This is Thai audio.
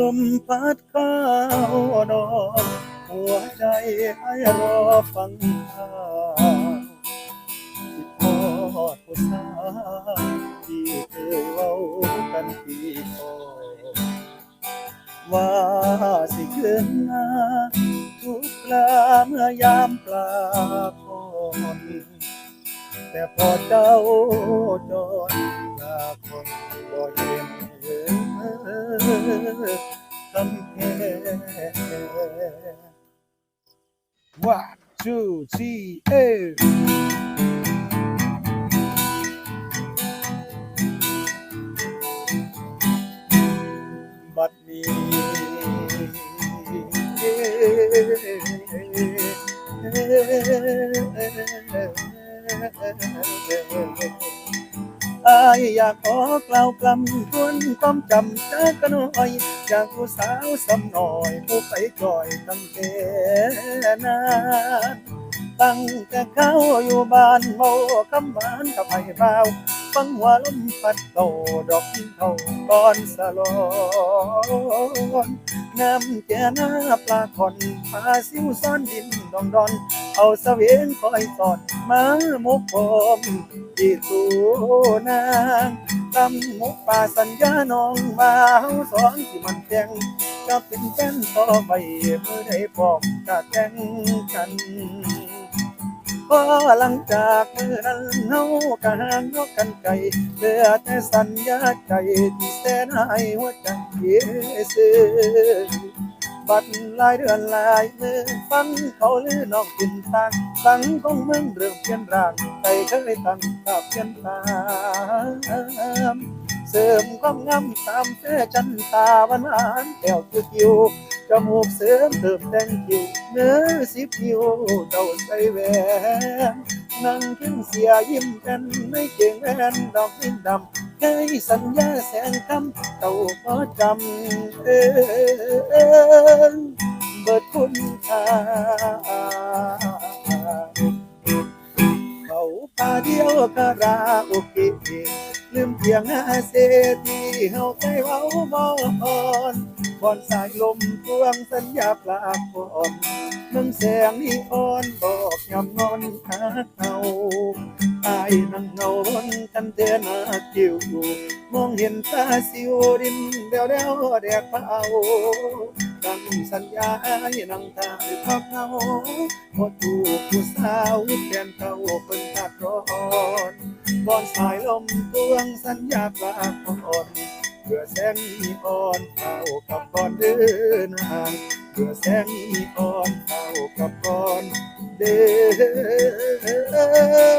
ลมพัดเข้าวดอกหัวใจให้รอฟังข่าวคิดทอดผู้สาวที่เคยเว้ากันปีก่อนว่าสิคืนหน้าทุกลาเมื่อยามปลาคอนแต่พอเจ้าจรลาคนบ่เห็น คำแค่ One, two, three, eight. บัดนี้ อายอยากขอกล่าวกลำทวนความจำเธอกันหน่อยอยากผู้สาวสำหน่อยผู้ไปก่อยตั้งแต่นานตั้งแต่เขาอยู่บ้านเมาคำหวานกับไผ่บ่าวฟังหัวลมพัดโตดอกเขาก่อนสลอนน้ำแก่หน้าปลาคอนพาซิวซ่อนดินดองดอน เอาเสวียงคอยสอดมามุกผมที่ตูนางตำมุกป่าสัญญาน้องมาเฮาสองที่มันแจงจะเป็นแฟนต่อไปเมื่อได้พร้อมกะแต่งกันพอหลังจากเมื่อนั้นเฮากะห่างนอกกันไกลเหลือแต่สัญญาใจที่แสนให้หัวใจเยซื้อ บัดลายเดือนลายมือฟังเขาลือน้องกินทางสังของเมืองเรื่องเปลี่ยนร่างใจเคยตั้งกับเปลี่ยนตามเสริมความงามตามแฟชั่นตาหวานหวานแก้วคิวจมูกเสริมเติมแต่งคิวเนื้อสิบนิ้วเจ้าใส่แหวนนั่งเคียงเสียยิ้มกันไม่เก่งแวนดอกนิ้นดำ เคยสัญญาแสนคำเจ้าก็จำเออเบิดคุณค่าเขาพาเดียวคาราโอเกะลืมเพียงหน้าเสทีเฮาใจเว้าบอ่อนบอนสายลมทวงสัญญาปลาพรมึงแสงนีออนบอกยำนอนหาเขา อายนั่งเงาวนกันเตือนหาจิวมองเห็นตาสิวดินเดวเดวแดกเผาดังสัญญาให้นั่งทางพักเงาพอถูกผู้สาวแทนเขาเป็นตัดร้อนบอนสายลมทวงสัญญาปลาพรเพื่อแสงนีออนเข้ากับก่อนเดินห่างเพื่อแสงนีออนเข้ากับก่อนเดิน